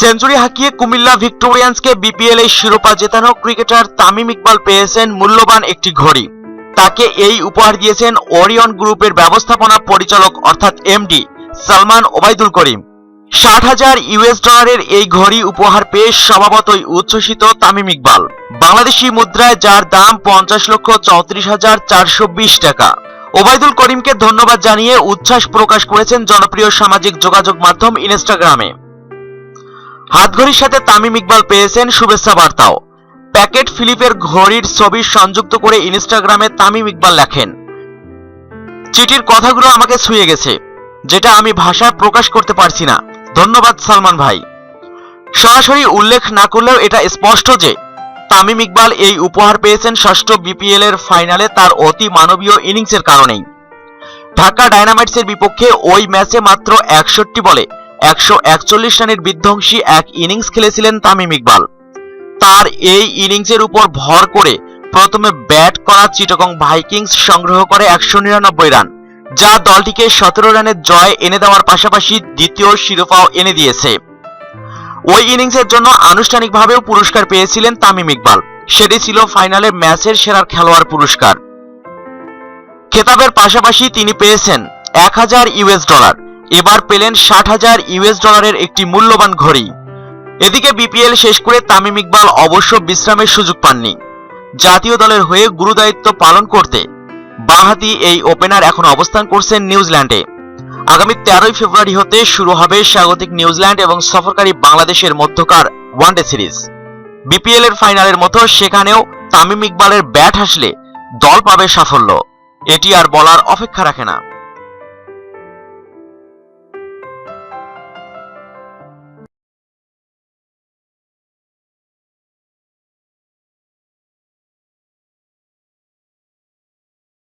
Century হাঁকিয়ে কুমিল্লা ভিক্টোরিয়ান্সকে BPL এর শিরোপা জেতানো ক্রিকেটার তামিম ইকবাল পেয়েছেন মূল্যবান একটি ঘড়ি। তাকে এই উপহার দিয়েছেন ওরিয়ন গ্রুপের ব্যবস্থাপনা পরিচালক অর্থাৎ এমডি সালমান ওবায়দুল করিম। ষাট হাজার ইউএস ডলারের এই ঘড়ি উপহার পেয়ে স্বভাবতই উচ্ছ্বসিত তামিম ইকবাল। বাংলাদেশি মুদ্রায় যার দাম পঞ্চাশ লক্ষ চৌত্রিশ হাজার চারশো বিশ টাকা। ওবায়দুল করিমকে ধন্যবাদ জানিয়ে উচ্ছ্বাস প্রকাশ করেছেন জনপ্রিয় সামাজিক যোগাযোগ মাধ্যম ইনস্টাগ্রামে। হাতঘড়ির সাথে তামিম ইকবাল পেয়েছেন শুভেচ্ছা বার্তাও। প্যাকেট ফিলিপের ঘড়ির ছবি সংযুক্ত করে ইনস্টাগ্রামে তামিম ইকবাল লেখেন, চিঠির কথাগুলো আমাকে ছুঁয়ে গেছে, যেটা আমি ভাষায় প্রকাশ করতে পারছি না। ধন্যবাদ সালমান ভাই। সরাসরি উল্লেখ না করলেও এটা স্পষ্ট যে, তামিম ইকবাল এই উপহার পেয়েছেন ষষ্ঠ বিপিএল এর ফাইনালে তার অতি মানবীয় ইনিংসের কারণেই। ঢাকা ডায়নামাইটসের বিপক্ষে ওই ম্যাচে মাত্র একষট্টি বলে একশো একচল্লিশ রানের বিধ্বংসী এক ইনিংস খেলেছিলেন তামিম ইকবাল। তার এই ইনিংসের উপর ভর করে প্রথমে ব্যাট করা চিটগং ভাইকিংস সংগ্রহ করে একশো নিরানব্বই রান, যা দলটিকে সতেরো রানের জয় এনে দেওয়ার পাশাপাশি দ্বিতীয় শিরোপাও এনে দিয়েছে। ওই ইনিংসের জন্য আনুষ্ঠানিকভাবেও পুরস্কার পেয়েছিলেন তামিম ইকবাল। সেটি ছিল ফাইনালে ম্যাচের সেরার খেলোয়াড় পুরস্কার। খেতাবের পাশাপাশি তিনি পেয়েছেন এক হাজার ইউএস ডলার। এবার পেলেন ষাট হাজার ইউএস ডলারের একটি মূল্যবান ঘড়ি। এদিকে বিপিএল শেষ করে তামিম ইকবাল অবশ্য বিশ্রামের সুযোগ পাননি। জাতীয় দলের হয়ে গুরুদায়িত্ব পালন করতে বাঁহাতি এই ওপেনার এখন অবস্থান করছেন নিউজিল্যান্ডে। আগামী তেরোই ফেব্রুয়ারি হতে শুরু হবে স্বাগতিক নিউজিল্যান্ড এবং সফরকারী বাংলাদেশের মধ্যকার ওয়ানডে সিরিজ। বিপিএল এর ফাইনালের মতো সেখানেও তামিম ইকবালের ব্যাট হাসলে দল পাবে সাফল্য। এটি আর বলার অপেক্ষা রাখে না।